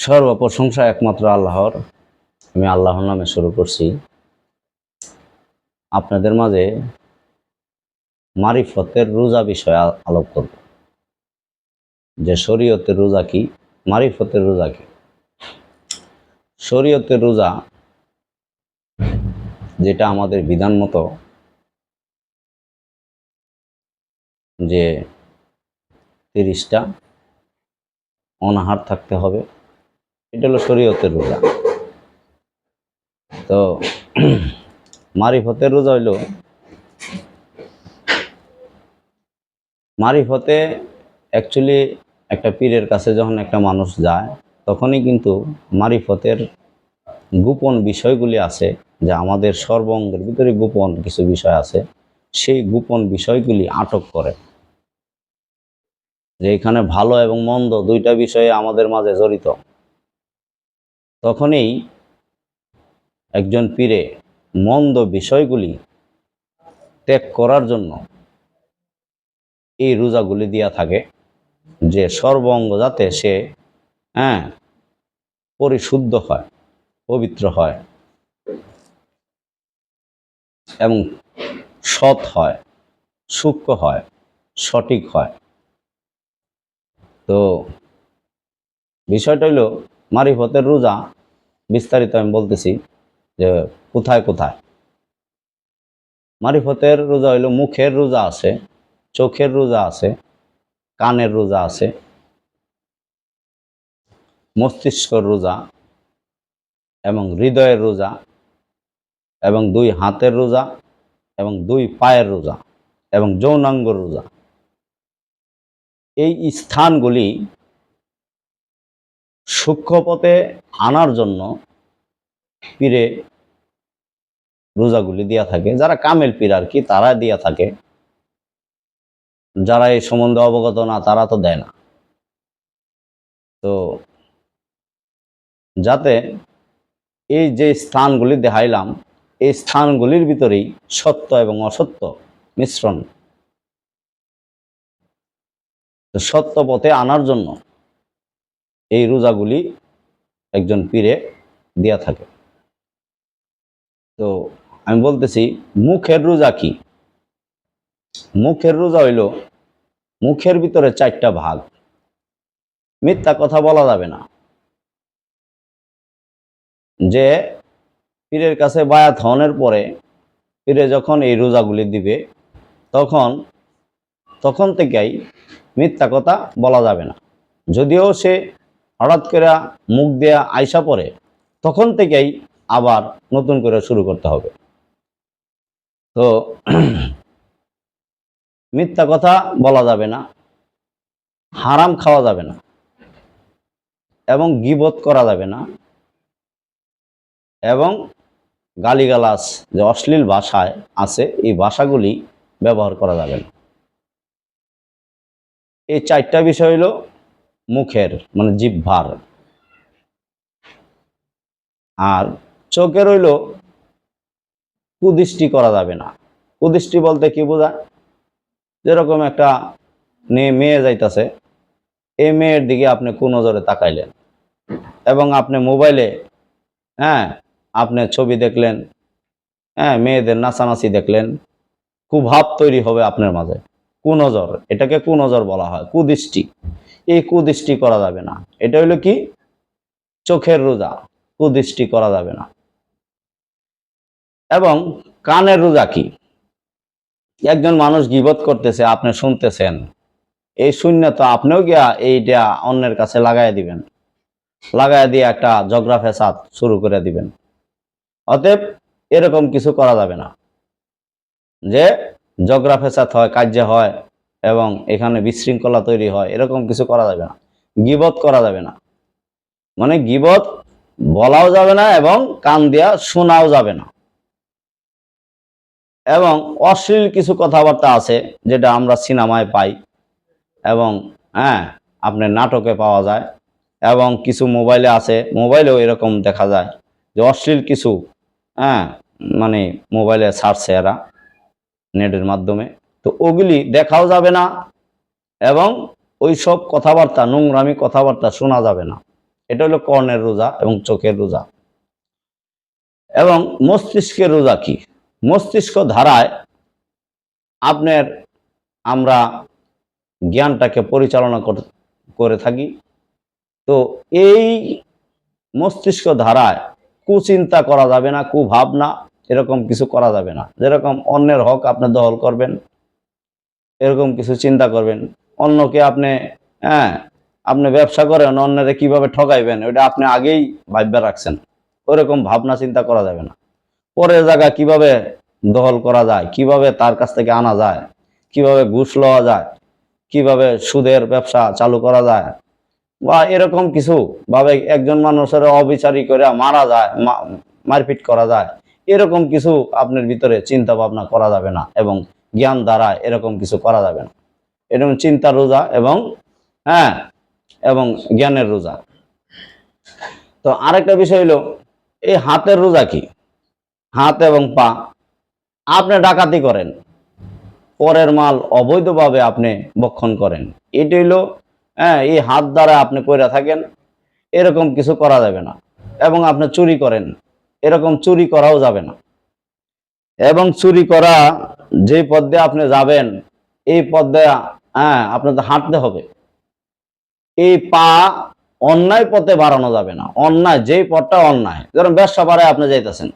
সর্ব প্রশংসা একমাত্র আল্লাহর। আমি আল্লাহর নামে শুরু করছি। আপনাদের মাঝে মারিফতের রোজা বিষয়ে আলোপ করব। যে শরীয়তের রোজা কি, মারিফতের রোজা কি? শরীয়তের রোজা যেটা আমাদের বিধান মতো যে তিরিশটা অনাহার থাকতে হবে এটা হলো শরীয়তের রোজা। তো মারিফতের রোজা হইল, মারিফতে অ্যাকচুয়ালি একটা পীরের কাছে যখন একটা মানুষ যায়, তখনই কিন্তু মারিফতের গোপন বিষয়গুলি আছে, যে আমাদের সর্বঙ্গের ভিতরে গোপন কিছু বিষয় আছে, সেই গোপন বিষয়গুলি আটক করে। যে এখানে ভালো এবং মন্দ দুইটা বিষয়ে আমাদের মাঝে জড়িত। তখনই একজন পীরে মন্দ বিষয়গুলি ত্যাগ করার জন্য এই রোজাগুলি দিয়া থাকে যে সর্বঙ্গ যাতে সে হ্যাঁ পরিশুদ্ধ হয়, পবিত্র হয় এবং সৎ হয়, সূক্ষ্ম হয়, সঠিক হয়। তো বিষয়টা হইল মারিফতের রোজা, বিস্তারিত আমি বলতেছি যে কোথায় কোথায়। মারিফতের রোজা হইল মুখের রোজা আছে, চোখের রোজা আছে, কানের রোজা আছে, মস্তিষ্কর রোজা এবং হৃদয়ের রোজা এবং দুই হাতের রোজা এবং দুই পায়ের রোজা এবং যৌনাঙ্গর রোজা। এই স্থানগুলি সূক্ষ্মপথে আনার জন্য পীরে রোজাগুলি দিয়া থাকে। যারা কামেল পীর আর কি, তারা দিয়া থাকে। যারা এই সম্বন্ধে অবগত না, তারা তো দেয় না। তো যাতে এই যে স্থানগুলি দেখাইলাম, এই স্থানগুলির ভিতরেই সত্য এবং অসত্য মিশ্রণ। সত্য পথে আনার জন্য এই রোজাগুলি একজন পীরে দিয়া থাকে। তো আমি বলতেছি, মুখের রোজা কি? মুখের রোজা হইল মুখের ভিতরে চারটা ভাগ। মিথ্যা কথা বলা যাবে না। যে পীরের কাছে বায়াত হওয়ার পরে পীরে যখন এই রোজাগুলি দিবে, তখন তখন থেকেই মিথ্যা কথা বলা যাবে না। যদিও সে হঠাৎ করে মুখ দেয়া আইসা পরে, তখন থেকেই আবার নতুন করে শুরু করতে হবে। তো মিথ্যা কথা বলা যাবে না, হারাম খাওয়া যাবে না, এবং গিবত করা যাবে না, এবং গালিগালাস যে অশ্লীল ভাষায় আছে, এই ভাষাগুলি ব্যবহার করা যাবে না। এই চারটা বিষয় হলো মুখের মানে জিহ্বার আর চোখে হইল কুদৃষ্টি করা যাবে না। কুদৃষ্টি বলতে কি বোঝায়? যেরকম একটা মেয়ে মেয়ে যাইতাছে, এই মেয়ের দিকে আপনি কোন নজরে তাকাইলেন। এবং আপনি মোবাইলে হ্যাঁ আপনি ছবি দেখলেন হ্যাঁ মেয়েদের নাচানাচি দেখলেন, কুভাব তৈরি হবে আপনার মাঝে। কুনজর, এটাকে কুনজর বলা হয়, কুদৃষ্টি। এই কুদৃষ্টি করা যাবে না। এটা হইল কি? চোখের রোজা, কুদৃষ্টি করা যাবে না। এবং কানের রোজা কি? একজন মানুষ গিবত করতেছে, আপনি শুনতেছেন। এই শূন্য তো আপনিও গিয়া এইটা অন্যের কাছে লাগাই দিবেন। লাগাই দিয়ে একটা জগরা ফেসাদ শুরু করে দিবেন। অতএব এরকম কিছু করা যাবে না। যে জগরা হয়, কার্য হয় এবং এখানে বিশৃঙ্খলা তৈরি হয়, এরকম কিছু করা যাবে না। গিবত করা যাবে না। মানে গিবত বলাও যাবে না এবং কান দিয়া শোনাও যাবে না। এবং অশ্লীল কিছু কথাবার্তা আছে যেটা আমরা সিনেমায় পাই এবং হ্যাঁ আপনার নাটকে পাওয়া যায় এবং কিছু মোবাইলে আছে, মোবাইলেও এরকম দেখা যায় যে অশ্লীল কিছু হ্যাঁ মানে মোবাইলে ছাড়ছে এরা। নেটের মাধ্যমে। তো ওগুলি দেখাও যাবে না এবং ওই সব কথাবার্তা, নোংরামি কথাবার্তা শোনা যাবে না। এটা হলো কর্ণের রোজা এবং চোখের রোজা। এবং মস্তিষ্কের রোজা কি? মস্তিষ্ক ধারায় আপনার আমরা জ্ঞানটাকে পরিচালনা কর- থাকি। তো এই মস্তিষ্ক ধারায় কুচিন্তা করা যাবে না, কুভাবনা এরকম কিছু করা যাবে না। যেরকম অন্যের হক আপনি দখল করবেন, এরকম কিছু চিন্তা করবেন। অন্যকে আপনি হ্যাঁ আপনি ব্যবসা করেন, অন্যরে কীভাবে ঠকাইবেন ওটা আপনি আগেই ভাববে রাখছেন। ওরকম ভাবনা চিন্তা করা যাবে না। পরের জায়গা কীভাবে দখল করা যায়, কীভাবে তার কাছ থেকে আনা যায়, কীভাবে ঘুষ লওয়া যায়, কীভাবে সুদের ব্যবসা চালু করা যায়, বা এরকম কিছু ভাবে একজন মানুষের অবিচারী করে মারা যায় মারপিট করা যায় এরকম কিছু আপনার ভিতরে চিন্তা ভাবনা করা যাবে না এবং জ্ঞান দ্বারা এরকম কিছু করা যাবে না। এরকম চিন্তা রোজা এবং হ্যাঁ এবং জ্ঞানের রোজা। তো আরেকটা বিষয় হলো, এই হাতের রোজা কি? হাত এবং পা আপনি ডাকাতি করেন, পরের মাল অবৈধভাবে আপনি বক্ষণ করেন। এটি হইল হ্যাঁ এই হাত দ্বারা আপনি কইরা থাকেন, এরকম কিছু করা যাবে না এবং আপনি চুরি করেন। এরকম চুরি করাও যাবে না। এবং চুরি করা যে পথে আপনি যাবেন, এই পথে হ্যাঁ আপনাদের হাঁটতে হবে। এই পা অন্যায় পথে বাড়ানো যাবে না। অন্যায়, যেই পথটা অন্যায়। যেমন ব্যবসা পাড়ায় আপনি যাইতেছেন,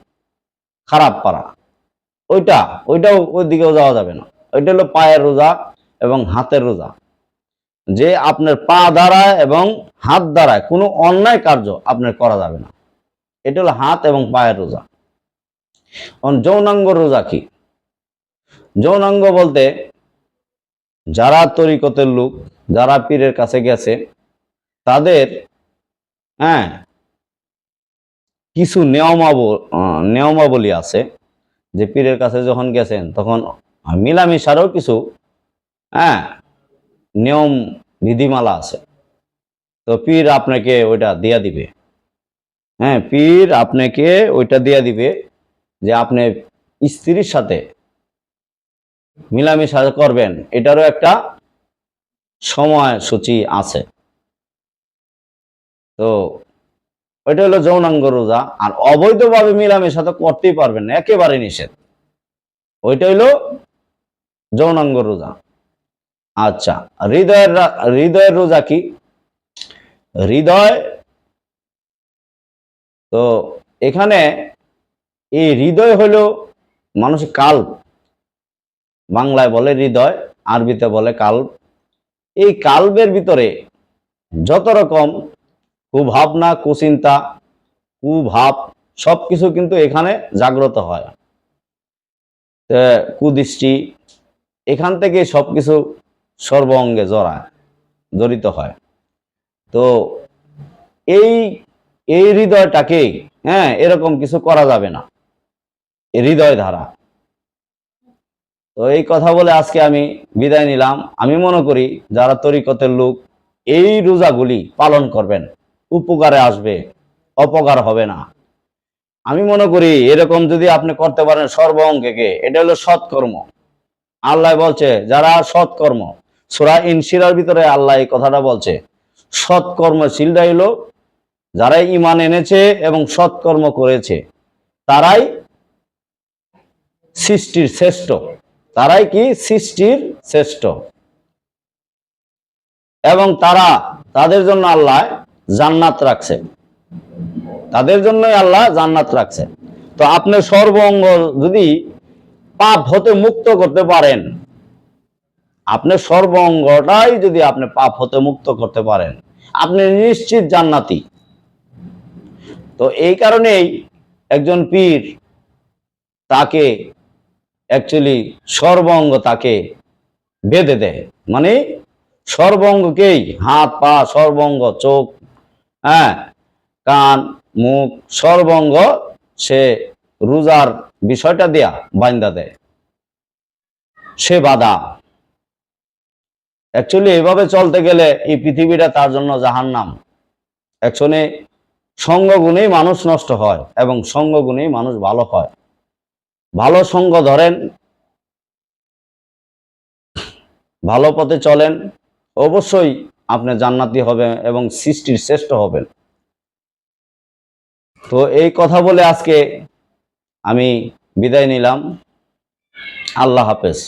খারাপ পাড়া। ওইটা, ওইটাও ওই দিকেও যাওয়া যাবে না। ওইটা হলো পায়ের রোজা এবং হাতের রোজা। যে আপনার পা দ্বারা এবং হাত দ্বারা কোনো অন্যায় কার্য আপনার করা যাবে না। এটা হলো হাত এবং পায়ের রোজা। যৌনাঙ্গ রোজা কি? যৌনাঙ্গ বলতে যারা তরিকতের লোক, যারা পীরের কাছে গেছে, তাদের হ্যাঁ কিছু নিয়মাব নিয়মাবলী আছে যে পীরের কাছে যখন গেছেন, তখন মিলামিশারও কিছু হ্যাঁ নিয়ম বিধিমালা আছে। তো পীর আপনাকে ওইটা দিয়া দিবে। হ্যাঁ পীর আপনাকে ওইটা দিয়া দিবে যে আপনি স্ত্রীর সাথে মিলামিশা করবেন। এটারও একটা সময়সূচি আছে। তো ওইটা হলো যৌনাঙ্গ রোজা। আর অবৈধভাবে মিলামেশা তো করতেই পারবেন না, একেবারে নিষেধ। ওইটা হইল যৌনাঙ্গ রোজা। আচ্ছা হৃদয়ের হৃদয়ের রোজা কি? হৃদয় তো এখানে এই হৃদয় হলো মানুষের কাল। বাংলায় বলে হৃদয়, আরবিতে বলে কাল এই কাল্বের ভিতরে যত রকম কুভাবনা, কুচিন্তা, কুভাব সব কিছু কিন্তু এখানে জাগ্রত হয়। কুদৃষ্টি, এখান থেকে সব কিছু সর্ব অঙ্গে জড়ায়, জড়িত হয়। তো এই এই হৃদয়টাকে হ্যাঁ এরকম কিছু করা যাবে না। হৃদয় ধারা তো এই কথা বলে আজকে আমি বিদায় নিলাম। আমি মনে করি যারা তরিকতের লোক, এই রোজাগুলি পালন করবেন। উপকারে আসবে, অপকার হবে না। আমি মনে করি এরকম যদি আপনি করতে পারেন সর্ব অঙ্গকে, এটা হলো সৎকর্ম। আল্লাহ বলছে, যারা সৎকর্ম, সুরা ইনসিরার ভিতরে আল্লাহ এই কথাটা বলছে সৎকর্মশীলরা হলো যারা ইমান এনেছে এবং সৎকর্ম করেছে, তারাই সৃষ্টির শ্রেষ্ঠ। তারাই কি? সৃষ্টির শ্রেষ্ঠ। এবং তারা তাদের জন্য আল্লাহ জান্নাত রাখছে। তাদের জন্যই আল্লাহ জান্নাত রাখছে। তো আপনি সর্ব অঙ্গ যদি পাপ হতে মুক্ত করতে পারেন, আপনি সর্ব অঙ্গটাই যদি আপনি পাপ হতে মুক্ত করতে পারেন, আপনি নিশ্চিত জান্নাতি। তো এই কারণেই একজন পীর তাকে অ্যাকচুয়ালি সর্বঙ্গ তাকে বেঁধে দেয়। মানে সর্বঙ্গকেই হাত, পা, সর্বঙ্গ চোখ হ্যাঁ কান, মুখ, সর্বঙ্গ সে রোজার বিষয়টা দেয়া বাইন্দা দেয়। সে বাধা। অ্যাকচুয়ালি এভাবে চলতে গেলে এই পৃথিবীটা তার জন্য জাহান্নাম। অ্যাকচুয়ালি সঙ্গগুণেই মানুষ নষ্ট হয় এবং সঙ্গগুণেই মানুষ ভালো হয়। ভালো সঙ্গ ধরেন, ভালো পথে চলেন, অবশ্যই আপনি জান্নাতি হবেন এবং সৃষ্টির শ্রেষ্ঠ হবেন। তো এই কথা বলে আজকে আমি বিদায় নিলাম। আল্লাহ হাফেজ।